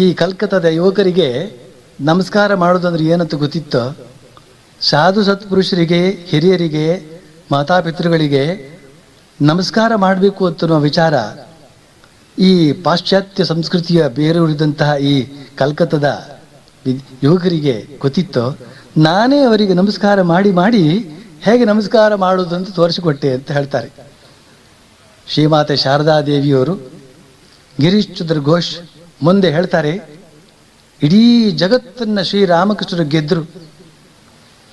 ಈ ಕಲ್ಕತ್ತಾದ ಯುವಕರಿಗೆ ನಮಸ್ಕಾರ ಮಾಡೋದಂದ್ರೆ ಏನಂತ ಗೊತ್ತಿತ್ತೋ? ಸಾಧು ಸತ್ಪುರುಷರಿಗೆ, ಹಿರಿಯರಿಗೆ, ಮಾತಾಪಿತೃಗಳಿಗೆ ನಮಸ್ಕಾರ ಮಾಡಬೇಕು ಅಂತನೋ ವಿಚಾರ ಈ ಪಾಶ್ಚಾತ್ಯ ಸಂಸ್ಕೃತಿಯ ಬೇರೂರಿದಂತಹ ಈ ಕಲ್ಕತ್ತದ ಯುವಕರಿಗೆ ಗೊತ್ತಿತ್ತು? ನಾನೇ ಅವರಿಗೆ ನಮಸ್ಕಾರ ಮಾಡಿ ಮಾಡಿ ಹೇಗೆ ನಮಸ್ಕಾರ ಮಾಡುವುದು ಅಂತ ತೋರಿಸಿಕೊಟ್ಟೆ ಅಂತ ಹೇಳ್ತಾರೆ. ಶ್ರೀಮಾತೆ ಶಾರದಾ ದೇವಿಯವರು ಗಿರೀಶ್ ಚಂದ್ರ ಘೋಷ್ ಮುಂದೆ ಹೇಳ್ತಾರೆ, ಇಡೀ ಜಗತ್ತನ್ನ ಶ್ರೀರಾಮಕೃಷ್ಣರು ಗೆದ್ದರು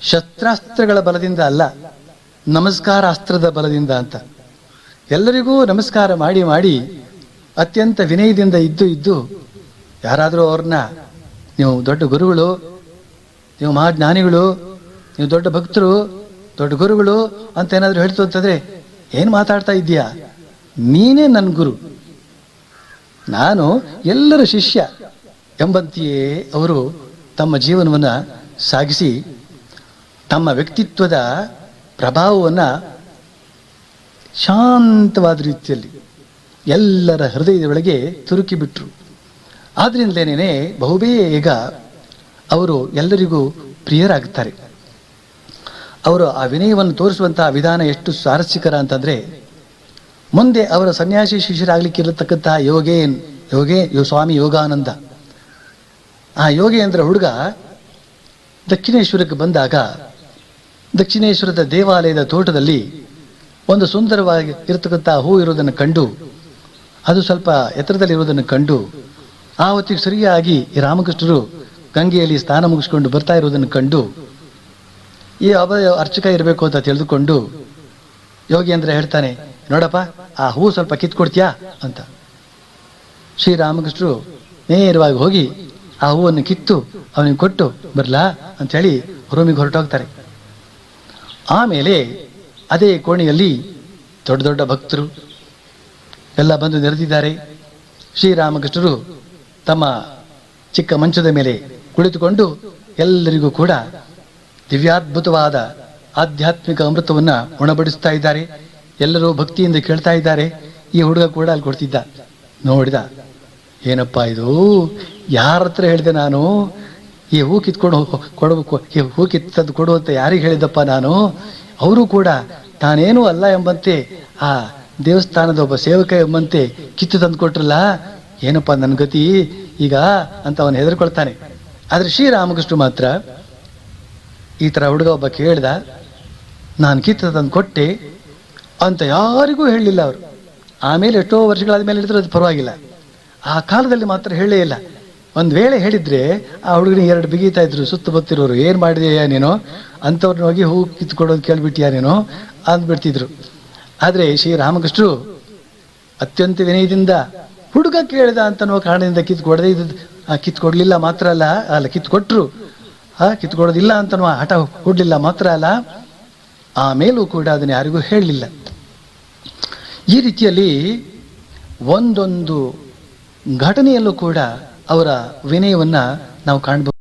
ಶಸ್ತ್ರಾಸ್ತ್ರಗಳ ಬಲದಿಂದ ಅಲ್ಲ ನಮಸ್ಕಾರ ಅಸ್ತ್ರದ ಬಲದಿಂದ ಅಂತ. ಎಲ್ಲರಿಗೂ ನಮಸ್ಕಾರ ಮಾಡಿ ಮಾಡಿ ಅತ್ಯಂತ ವಿನಯದಿಂದ ಇದ್ದು ಇದ್ದು, ಯಾರಾದರೂ ಅವ್ರನ್ನ, ನೀವು ದೊಡ್ಡ ಗುರುಗಳು, ನೀವು ಮಹಾಜ್ಞಾನಿಗಳು, ನೀವು ದೊಡ್ಡ ಭಕ್ತರು, ದೊಡ್ಡ ಗುರುಗಳು ಅಂತ ಏನಾದರೂ ಹೇಳ್ತು ಅಂತಂದ್ರೆ, ಏನು ಮಾತಾಡ್ತಾ ಇದ್ದೀಯಾ? ನೀನೇ ನನ್ನ ಗುರು. ನಾನು ಎಲ್ಲರ ಶಿಷ್ಯ ಎಂಬಂತೆಯೇ ಅವರು ತಮ್ಮ ಜೀವನವನ್ನು ಸಾಗಿಸಿ ತಮ್ಮ ವ್ಯಕ್ತಿತ್ವದ ಪ್ರಭಾವವನ್ನು ಶಾಂತವಾದ ರೀತಿಯಲ್ಲಿ ಎಲ್ಲರ ಹೃದಯದ ಒಳಗೆ ತುರುಕಿ ಬಿಟ್ಟರು ಬಹುಬೇಗ ಅವರು ಎಲ್ಲರಿಗೂ ಪ್ರಿಯರಾಗುತ್ತಾರೆ. ಅವರು ಆ ವಿನಯವನ್ನು ತೋರಿಸುವಂತಹ ವಿಧಾನ ಎಷ್ಟು ಸ್ವಾರಸ್ಯಕರ ಅಂತಂದ್ರೆ ಮುಂದೆ ಅವರ ಸನ್ಯಾಸಿ ಶಿಷ್ಯರಾಗಲಿಕ್ಕಿರತಕ್ಕಂತಹ ಯೋಗೇನ್ ಯೋಗೇ ಯೋ ಸ್ವಾಮಿ ಯೋಗಾನಂದ. ಆ ಯೋಗೇಂದ್ರ ಹುಡುಗ ದಕ್ಷಿಣೇಶ್ವರಕ್ಕೆ ಬಂದಾಗ ದಕ್ಷಿಣೇಶ್ವರದ ದೇವಾಲಯದ ತೋಟದಲ್ಲಿ ಒಂದು ಸುಂದರವಾಗಿ ಇರತಕ್ಕಂಥ ಹೂ ಇರುವುದನ್ನು ಕಂಡು, ಅದು ಸ್ವಲ್ಪ ಎತ್ತರದಲ್ಲಿ ಇರುವುದನ್ನು ಕಂಡು ಆ ಹೊತ್ತಿಗೆ ಸರಿಯಾಗಿ ರಾಮಕೃಷ್ಣರು ಗಂಗೆಯಲ್ಲಿ ಸ್ನಾನ ಮುಗಿಸ್ಕೊಂಡು ಬರ್ತಾ ಇರುವುದನ್ನು ಕಂಡು, ಈ ಅಭಯ ಅರ್ಚಕ ಇರಬೇಕು ಅಂತ ತಿಳಿದುಕೊಂಡು ಯೋಗೇಂದ್ರ ಹೇಳ್ತಾನೆ, ನೋಡಪ್ಪ, ಆ ಹೂ ಸ್ವಲ್ಪ ಕಿತ್ಕೊಡ್ತೀಯಾ ಅಂತ. ಶ್ರೀರಾಮಕೃಷ್ಣರು ನೇರವಾಗಿ ಹೋಗಿ ಆ ಹೂವನ್ನು ಕಿತ್ತು ಅವನಿಗೆ ಕೊಟ್ಟು, ಬರ್ಲಾ ಅಂತ ಹೇಳಿ ರೂಮಿಗೆ ಹೊರಟೋಗ್ತಾರೆ. ಆಮೇಲೆ ಅದೇ ಕೋಣೆಯಲ್ಲಿ ದೊಡ್ಡ ದೊಡ್ಡ ಭಕ್ತರು ಎಲ್ಲ ಬಂದು ನೆರೆದಿದ್ದಾರೆ. ಶ್ರೀರಾಮಕೃಷ್ಣರು ತಮ್ಮ ಚಿಕ್ಕ ಮಂಚದ ಮೇಲೆ ಕುಳಿತುಕೊಂಡು ಎಲ್ಲರಿಗೂ ಕೂಡ ದಿವ್ಯಾದ್ಭುತವಾದ ಆಧ್ಯಾತ್ಮಿಕ ಅಮೃತವನ್ನ ಉಣಬಡಿಸ್ತಾ ಇದ್ದಾರೆ. ಎಲ್ಲರೂ ಭಕ್ತಿಯಿಂದ ಕೇಳ್ತಾ ಇದ್ದಾರೆ. ಈ ಹುಡುಗ ಕೂಡ ಅಲ್ಲಿ ಕೊಡ್ತಿದ್ದ. ನೋಡಿದ, ಏನಪ್ಪ ಇದು? ಯಾರ ಹತ್ರ ಹೇಳಿದೆ ನಾನು? ಈ ಹೂ ಕಿತ್ಕೊಂಡು ಕೊಡಬೇಕು ಈ ಹೂ ಕಿತ್ತದ್ದು ಕೊಡು ಅಂತ ಯಾರಿಗೆ ಹೇಳಿದಪ್ಪ ನಾನು? ಅವರು ಕೂಡ, ತಾನೇನೂ ಅಲ್ಲ ಎಂಬಂತೆ, ಆ ದೇವಸ್ಥಾನದ ಒಬ್ಬ ಸೇವಕ ಎಂಬಂತೆ ಕಿತ್ತು ತಂದು ಕೊಟ್ರಲ್ಲ? ಏನಪ್ಪ ನನ್ನ ಗತಿ? ಈಗ ಅಂತ ಅವನು ಹೆದರ್ಕೊಳ್ತಾನೆ. ಆದ್ರೆ ಶ್ರೀರಾಮಕೃಷ್ಣ ಮಾತ್ರ ಈ ತರ ಹುಡುಗ ಒಬ್ಬ ಕೇಳ್ದ ನಾನು ಕಿತ್ತ ಕೊಟ್ಟೆ ಅಂತ ಯಾರಿಗೂ ಹೇಳಲಿಲ್ಲ ಅವರು. ಆಮೇಲೆ ಎಷ್ಟೋ ವರ್ಷಗಳಾದ ಮೇಲೆ ಹೇಳಿದ್ರು ಅದು ಪರವಾಗಿಲ್ಲ. ಆ ಕಾಲದಲ್ಲಿ ಮಾತ್ರ ಹೇಳೇ ಇಲ್ಲ. ಒಂದು ವೇಳೆ ಹೇಳಿದ್ರೆ ಆ ಹುಡುಗನಿಗೆ ಎರಡು ಬಿಗಿತಾ ಇದ್ರು, ಸುತ್ತ ಬತ್ತಿರೋರು, ಏನು ಮಾಡಿದೆಯಾ ನೀನು? ಅಂಥವ್ರನ್ನ ಹೋಗಿ ಹೂ ಕಿತ್ಕೊಡೋದು ಕೇಳ್ಬಿಟ್ಟಿಯಾ ನೀನು? ಅಂದ್ಬಿಡ್ತಿದ್ರು. ಶ್ರೀ ಶ್ರೀರಾಮಕೃಷ್ಣರು ಅತ್ಯಂತ ವಿನಯದಿಂದ ಹುಡುಗ ಕೇಳಿದ ಅಂತನೋ ಕಾರಣದಿಂದ ಕಿತ್ಕೊಡದೆ ಇದ್ದು ಕಿತ್ಕೊಡ್ಲಿಲ್ಲ ಮಾತ್ರ ಅಲ್ಲ ಅಲ್ಲ ಕಿತ್ಕೊಟ್ರು. ಆ ಕಿತ್ಕೊಡೋದಿಲ್ಲ ಅಂತನೋ ಹಠ ಹುಡ್ಲಿಲ್ಲ ಮಾತ್ರ ಅಲ್ಲ. ಆಮೇಲೂ ಕೂಡ ಅದನ್ನು ಯಾರಿಗೂ ಹೇಳಲಿಲ್ಲ. ಈ ರೀತಿಯಲ್ಲಿ ಒಂದೊಂದು ಘಟನೆಯಲ್ಲೂ ಕೂಡ ಅವರ ವಿನಯವನ್ನ ನಾವು ಕಾಣಬಹುದು